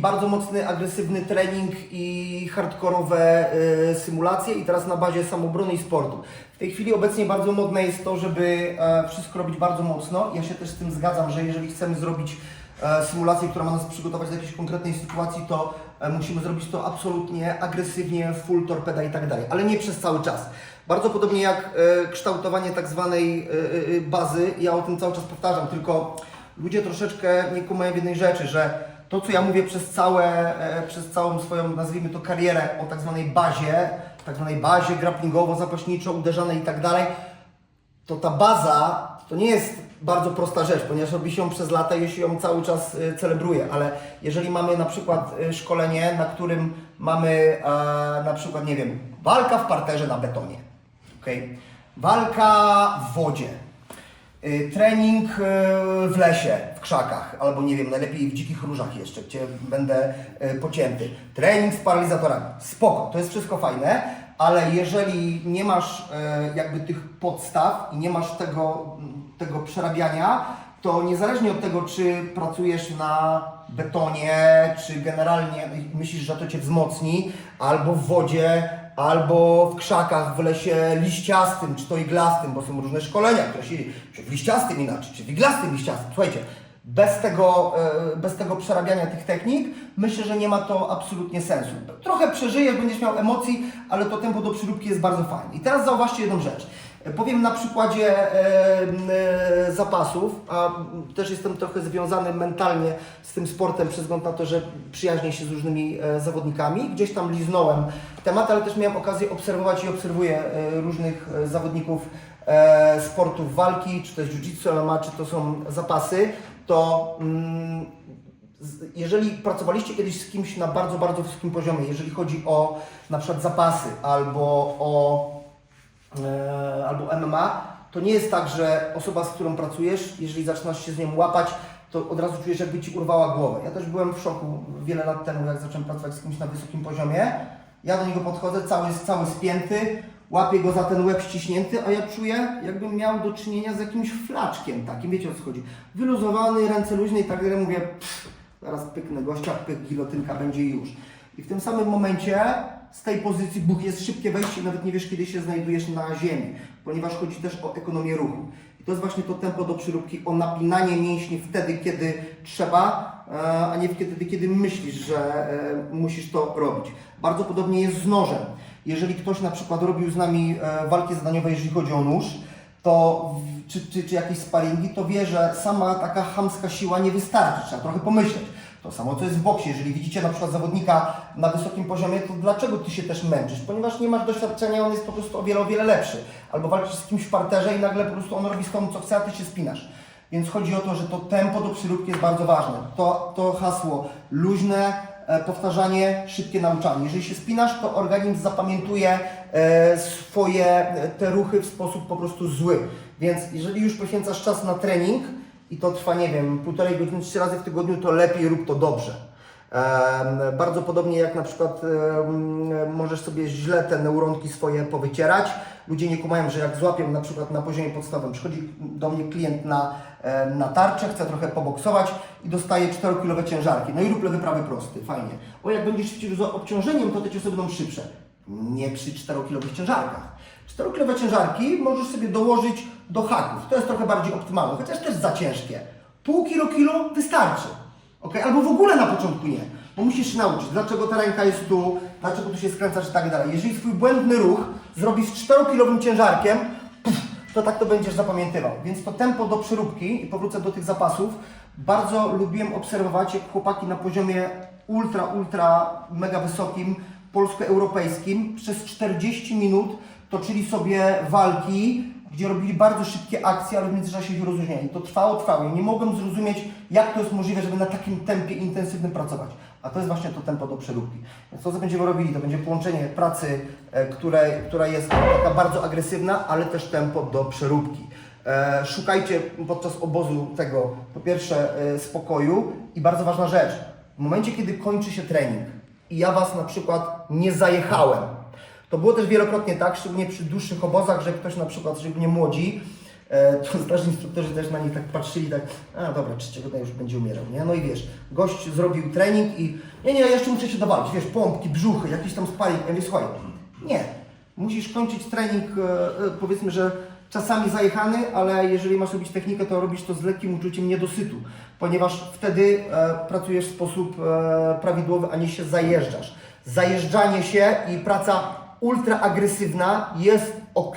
Bardzo mocny, agresywny trening i hardkorowe y, symulacje i teraz na bazie samobrony i sportu. W tej chwili obecnie bardzo modne jest to, żeby e, wszystko robić bardzo mocno. Ja się też z tym zgadzam, że jeżeli chcemy zrobić e, symulację, która ma nas przygotować do jakiejś konkretnej sytuacji, to e, musimy zrobić to absolutnie agresywnie, full torpeda i tak dalej, ale nie przez cały czas. Bardzo podobnie jak e, kształtowanie tak zwanej e, e, bazy, ja o tym cały czas powtarzam, tylko ludzie troszeczkę nie kumają jednej rzeczy, że to, co ja mówię przez, całe, e, przez całą swoją, nazwijmy to, karierę o tak zwanej bazie, tak zwanej bazie grapplingowo-zapaśniczo, uderzanej i tak dalej, to ta baza to nie jest bardzo prosta rzecz, ponieważ robi się ją przez lata i się ją cały czas y, celebruje, ale jeżeli mamy na przykład y, szkolenie, na którym mamy e, na przykład, nie wiem, walka w parterze na betonie, okay? walka w wodzie, trening w lesie, krzakach, albo nie wiem, najlepiej w dzikich różach jeszcze, gdzie będę y, pocięty, trening z paralizatorami, spoko, to jest wszystko fajne, ale jeżeli nie masz e, jakby tych podstaw i nie masz tego, tego przerabiania, to niezależnie od tego, czy pracujesz na betonie, czy generalnie myślisz, że to Cię wzmocni, albo w wodzie, albo w krzakach, w lesie liściastym, czy to iglastym, bo są różne szkolenia, które się, czy w liściastym inaczej, czy w iglastym liściastym. Słuchajcie, bez tego, e, bez tego przerabiania tych technik, myślę, że nie ma to absolutnie sensu. Trochę przeżyjesz, będziesz miał emocji, ale to tempo do przyróbki jest bardzo fajne. I teraz zauważcie jedną rzecz. Powiem na przykładzie e, e, zapasów, a też jestem trochę związany mentalnie z tym sportem przez na to, że przyjaźnię się z różnymi zawodnikami. Gdzieś tam liznąłem temat, ale też miałem okazję obserwować i obserwuję różnych zawodników sportów walki, czy jest jiu-jitsu, czy to są zapasy, to mm, jeżeli pracowaliście kiedyś z kimś na bardzo, bardzo wysokim poziomie, jeżeli chodzi o na przykład zapasy albo o e, albo MMA, to nie jest tak, że osoba, z którą pracujesz, jeżeli zaczynasz się z nią łapać, to od razu czujesz, jakby ci urwała głowę. Ja też byłem w szoku wiele lat temu, jak zacząłem pracować z kimś na wysokim poziomie. Ja do niego podchodzę, cały cały spięty, łapię go za ten łeb ściśnięty, a ja czuję, jakbym miał do czynienia z jakimś flaczkiem takim, wiecie o co chodzi. Wyluzowany, ręce luźne i tak dalej, mówię, zaraz pyknę gościa, pyk, gilotynka będzie już. I w tym samym momencie z tej pozycji buch jest szybkie wejście nawet nie wiesz, kiedy się znajdujesz na ziemi, ponieważ chodzi też o ekonomię ruchu. To jest właśnie to tempo do przyróbki, o napinanie mięśni wtedy, kiedy trzeba, e, a nie wtedy, kiedy myślisz, że e, musisz to robić. Bardzo podobnie jest z nożem. Jeżeli ktoś na przykład robił z nami e, walki zadaniowe, jeżeli chodzi o nóż, to czy, czy, czy jakieś sparingi, to wie, że sama taka chamska siła nie wystarczy, trzeba trochę pomyśleć. To samo co jest w boksie, jeżeli widzicie na przykład zawodnika na wysokim poziomie, to dlaczego ty się też męczysz? Ponieważ nie masz doświadczenia, on jest po prostu o wiele, o wiele lepszy. Albo walczysz z kimś w parterze i nagle po prostu on robi tobą co chce, a ty się spinasz. Więc chodzi o to, że to tempo do przyróbki jest bardzo ważne. To, to hasło luźne, e, powtarzanie, szybkie nauczanie. Jeżeli się spinasz, to organizm zapamiętuje e, swoje e, te ruchy w sposób po prostu zły. Więc jeżeli już poświęcasz czas na trening i to trwa, nie wiem, półtorej godziny, trzy razy w tygodniu, to lepiej rób to dobrze. Bardzo podobnie jak na przykład możesz sobie źle te neuronki swoje powycierać. Ludzie nie kumają, że jak złapią na przykład na poziomie podstawowym, przychodzi do mnie klient na, na tarczę, chce trochę poboksować i dostaje 4-kilowe ciężarki. No i rób lewy, prawy, prosty, fajnie. O, jak będziesz ćwiczył z obciążeniem, to te ciosy będą szybsze. Nie przy 4-kilowych ciężarkach. 4-kilowe ciężarki możesz sobie dołożyć do haków. To jest trochę bardziej optymalne, chociaż też za ciężkie. Pół kilo, kilo wystarczy. Okay? Albo w ogóle na początku nie, bo musisz się nauczyć, dlaczego ta ręka jest tu, dlaczego tu się skręcasz i tak dalej. Jeżeli swój błędny ruch zrobisz z 4-kilowym ciężarkiem, to tak to będziesz zapamiętywał. Więc to tempo do przyróbki, i powrócę do tych zapasów, bardzo lubiłem obserwować, jak chłopaki na poziomie ultra, ultra, mega wysokim, polsko-europejskim przez 40 minut toczyli sobie walki, gdzie robili bardzo szybkie akcje, ale w międzyczasie się rozluźniali. To trwało, trwało. Nie mogłem zrozumieć, jak to jest możliwe, żeby na takim tempie intensywnym pracować. A to jest właśnie to tempo do przeróbki. Więc to, co będziemy robili, to będzie połączenie pracy, e, które, która jest taka bardzo agresywna, ale też tempo do przeróbki. E, szukajcie podczas obozu tego, po pierwsze, e, spokoju i bardzo ważna rzecz. W momencie, kiedy kończy się trening i ja Was na przykład nie zajechałem, to było też wielokrotnie tak, szczególnie przy dłuższych obozach, że ktoś na przykład, szczególnie młodzi, e, to starzy instruktorzy też na nich tak patrzyli, tak, a dobra, trzeciego dnia już będzie umierał, nie? No i wiesz, gość zrobił trening i nie, nie, jeszcze muszę się dowalić, wiesz, pompki, brzuchy, jakiś tam sparing. Ja mówię, słuchaj, nie, musisz kończyć trening, e, e, powiedzmy, że czasami zajechany, ale jeżeli masz robić technikę, to robisz to z lekkim uczuciem niedosytu, ponieważ wtedy e, pracujesz w sposób e, prawidłowy, a nie się zajeżdżasz. Zajeżdżanie się i praca ultra agresywna jest ok,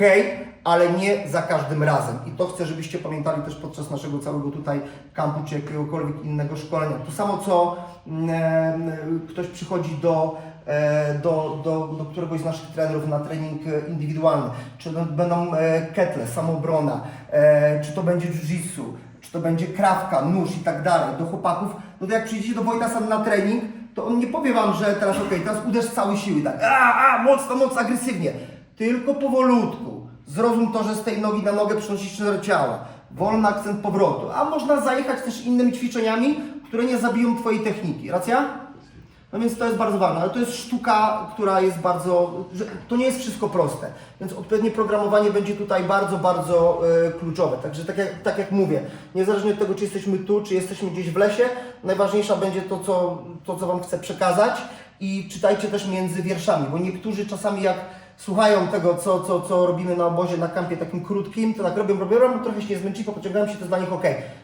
ale nie za każdym razem. I to chcę, żebyście pamiętali też podczas naszego całego tutaj kampu czy jakiegokolwiek innego szkolenia. To samo co mm, e, ktoś przychodzi do, do, do, do któregoś z naszych trenerów na trening e, indywidualny, czy będą e, ketle, samobrona, e, czy to będzie jiu-jitsu, czy to będzie krawka, nóż i tak dalej, do chłopaków, no to jak przyjdziecie do Wojta sam na trening, to on nie powie Wam, że teraz okej, teraz uderz z całej siły, tak, a, a, mocno, mocno, agresywnie, tylko powolutku. Zrozum to, że z tej nogi na nogę przenosisz ciężar ciała, wolny akcent powrotu, a można zajechać też innymi ćwiczeniami, które nie zabiją Twojej techniki, racja? No więc to jest bardzo ważne, ale to jest sztuka, która jest bardzo, to nie jest wszystko proste, więc odpowiednie programowanie będzie tutaj bardzo, bardzo e, kluczowe. Także tak jak, tak jak mówię, niezależnie od tego, czy jesteśmy tu, czy jesteśmy gdzieś w lesie, najważniejsza będzie to, co, to, co Wam chcę przekazać i czytajcie też między wierszami, bo niektórzy czasami jak słuchają tego, co, co, co robimy na obozie, na kampie takim krótkim, to tak robią, robią, robią trochę się nie zmęczyli, popociągają się, to jest dla nich ok.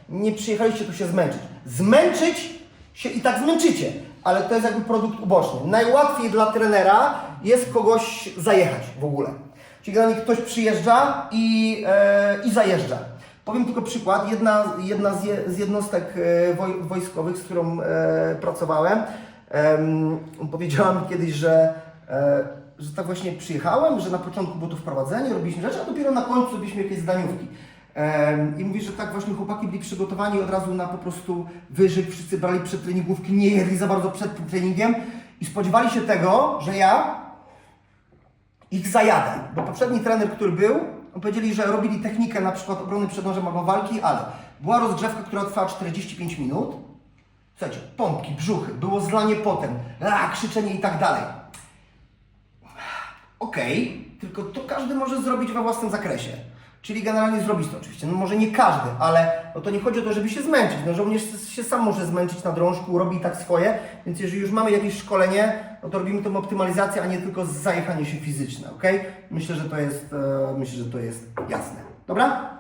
Nie przyjechaliście tu się zmęczyć. Zmęczyć się i tak zmęczycie, ale to jest jakby produkt uboczny. Najłatwiej dla trenera jest kogoś zajechać w ogóle. Czyli generalnie ktoś przyjeżdża i, e, i zajeżdża. Powiem tylko przykład. Jedna, jedna z, je, z jednostek e, woj, wojskowych, z którą e, pracowałem, em, powiedziała mi kiedyś, że, e, że tak właśnie przyjechałem, że na początku było to wprowadzenie, robiliśmy rzeczy, a dopiero na końcu robiliśmy jakieś zdaniówki. I mówi, że tak właśnie chłopaki byli przygotowani od razu na po prostu wyżyk, wszyscy brali przedtreningówki, nie jedli za bardzo przed tym treningiem i spodziewali się tego, że ja ich zajadę. Bo poprzedni trener, który był, powiedzieli, że robili technikę na przykład obrony przed nożem albo walki, ale była rozgrzewka, która trwała 45 minut. Słuchajcie, pompki, brzuchy, było zlanie potem, a, krzyczenie i tak dalej. Okej, tylko to każdy może zrobić we własnym zakresie. Czyli generalnie zrobić to oczywiście. No może nie każdy, ale no to nie chodzi o to, żeby się zmęczyć. No żołnierz się sam może zmęczyć na drążku, robi tak swoje, więc jeżeli już mamy jakieś szkolenie, no to robimy tą optymalizację, a nie tylko zajechanie się fizyczne, ok? Myślę, że to jest, e, myślę, że to jest jasne. Dobra?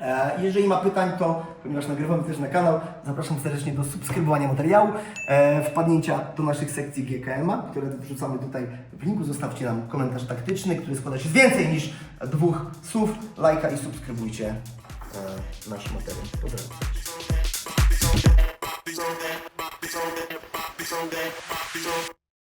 E, Jeżeli ma pytań, to ponieważ nagrywamy też na kanał, zapraszam serdecznie do subskrybowania materiału, e, wpadnięcia do naszych sekcji GKM-a, które wrzucamy tutaj w linku. Zostawcie nam komentarz taktyczny, który składa się z więcej niż dwóch słów. Lajka i subskrybujcie e, nasz materiał. Pozdrawiam.